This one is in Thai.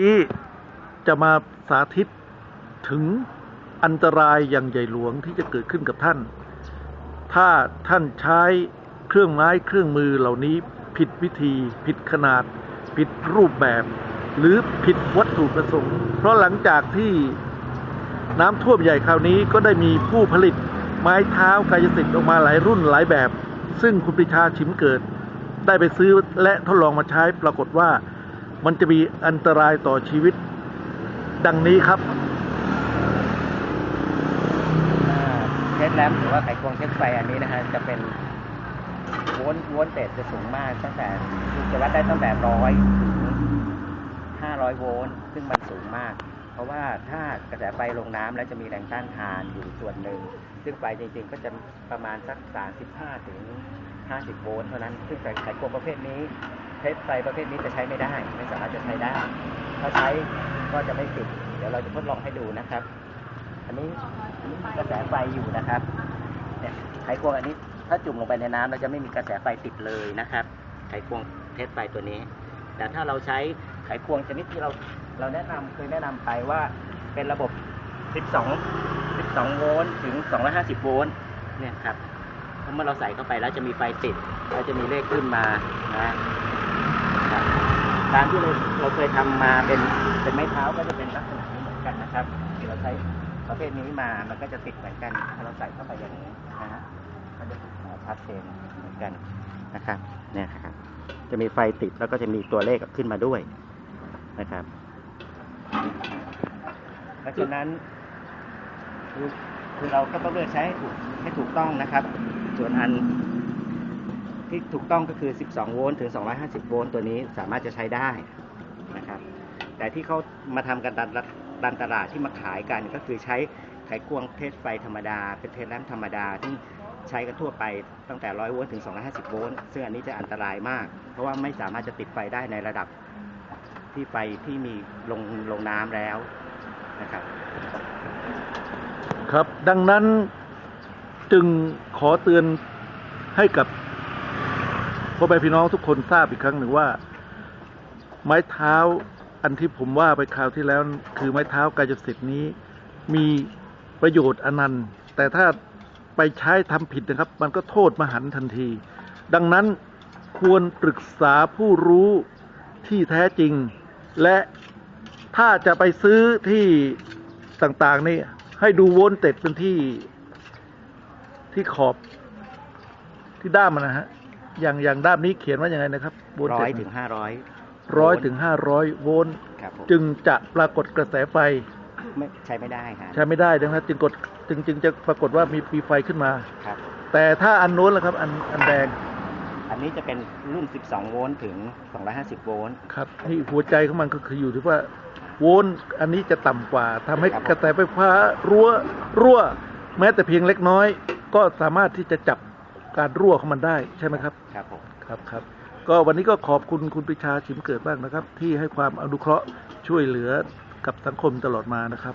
นี้จะมาสาธิตถึงอันตรายอย่างใหญ่หลวงที่จะเกิดขึ้นกับท่าน ถ้าท่านใช้เครื่องไม้เครื่องมือเหล่านี้ผิดวิธี ผิดขนาด ผิดรูปแบบ หรือผิดวัตถุประสงค์ เพราะหลังจากที่น้ำท่วมใหญ่คราวนี้ก็ได้มีผู้ผลิตไม้เท้ากายสิทธิ์ออกมาหลายรุ่นหลายแบบ ซึ่งคุณปรีชาชิมเกิด ได้ไปซื้อและทดลองมาใช้ปรากฏว่า มันจะมีอันตรายต่อชีวิต ดังนี้ครับ อ่าเทสแลมหรือว่าไขควงเทสไฟอันนี้นะฮะจะเป็นโวลต์โวลต์เตจจะสูงมากตั้งแต่จะวัดได้ตั้งแต่ร้อยถึงห้าร้อยโวลต์ซึ่งมันสูงมาก เพราะว่าถ้ากระแสไฟลงน้ำแล้วจะมีแรงต้านทานอยู่ส่วนหนึ่ง ซึ่งไฟจริงๆก็จะประมาณสัก35ถึง50โวลต์เท่านั้น ซึ่งไขควงประเภทนี้ เทสไฟประเภทนี้จะใช้ไม่ได้ ไม่สามารถจะใช้ได้ ถ้าใช้ก็จะไม่ติด เดี๋ยวเราจะทดลองให้ดูนะครับ อันนี้กระแสไฟอยู่นะครับเนี่ยไขควงอันนี้ถ้าจุ่มลงไปในน้ำเราจะไม่มีกระแสไฟติดเลยนะครับ ไขควงเทสไฟตัวนี้ แต่ถ้าเราใช้ไขควงชนิดที่เราเราแนะนำเคยแนะนำไปว่าเป็นระบบ 12 12 โวลต์ถึง 250 โวลต์เนี่ยครับเพราะเมื่อเราใส่เข้าไปแล้วจะมีไฟติดแล้วจะมีเลขขึ้นมานะ การที่เราเราเคยทำมาเป็นเป็นไม้เท้าก็จะเป็นลักษณะนี้เหมือนกันนะครับที่เราใช้ประเภทนี้มามันก็จะติดเหมือนกันถ้าเราใส่เข้าไปอย่างนี้นะฮะก็จะชัดเจนเหมือนกันนะครับ เนี่ยครับ จะมีไฟติดแล้วก็จะมีตัวเลขขึ้นมาด้วยนะครับเพราะฉะนั้นคือคือเราก็ต้องเลือกใช้ให้ถูกให้ถูกต้องนะครับ ส่วนอัน ที่ถูกต้องก็คือ 12 โวลต์ถึง 250 โวลต์ตัวนี้สามารถจะใช้ได้นะครับ แต่ที่เขามาทำกันดันดันตลาดที่มาขายกันก็คือใช้ไขควงเทสไฟธรรมดา เป็นเทสแลมธรรมดาที่ใช้กันทั่วไปตั้งแต่ 100 โวลต์ถึง 250 โวลต์ซึ่งอันนี้จะอันตรายมาก เพราะว่าไม่สามารถจะติดไฟได้ในระดับที่ไฟที่มีลงลงน้ำแล้วนะครับ ครับดังนั้นจึงขอเตือนให้กับ พ่อแม่พี่น้องทุกคนทราบอีกครั้งหนึ่งว่า ไม้เท้าอันที่ผมว่าไปคราวที่แล้ว คือไม้เท้ากายสิทธิ์นี้ มีประโยชน์อนันต์ แต่ถ้าไปใช้ทำผิดนะครับ มันก็โทษมหันต์ทันที ดังนั้นควรปรึกษาผู้รู้ที่แท้จริง และถ้าจะไปซื้อที่ต่างๆนี่ให้ดูวลต์เต็ดเป็นที่ที่ขอบที่ด้ามมันนะฮะ อย่างอย่างด้ามนี้เขียนว่าอย่างไงนะครับโวลต์ร้เต็อยดถึงห้าร้อยร้อยถึงห้าร้อยโวลต์ครับผมจึงจะปรากฏกระแสไฟไม่ใช้ไม่ได้ครับใช้ไม่ได้ดังนั้นจึงกดจึงจึงจะปรากฏว่ามีมีไฟขึ้นมาครับ แต่ถ้าอันโน้นล่ะครับอันอันแดง อันนี้จะเป็นรุ่น 12 โวลต์ถึง 250 โวลต์ครับที่หัวใจของมันก็คืออยู่ที่ว่าโวลต์อันนี้จะต่ำกว่าทำให้ครับผมกระแสไฟฟ้ารั่วรั่ว แม้แต่เพียงเล็กน้อย ก็สามารถที่จะจับ การรั่วของมันได้ใช่ไหมครับ ครับผมครับครับก็วันนี้ก็ขอบคุณคุณปรีชาชิมเกิดบ้างนะครับ ที่ให้ความอนุเคราะห์ช่วยเหลือกับสังคมตลอดมานะครับ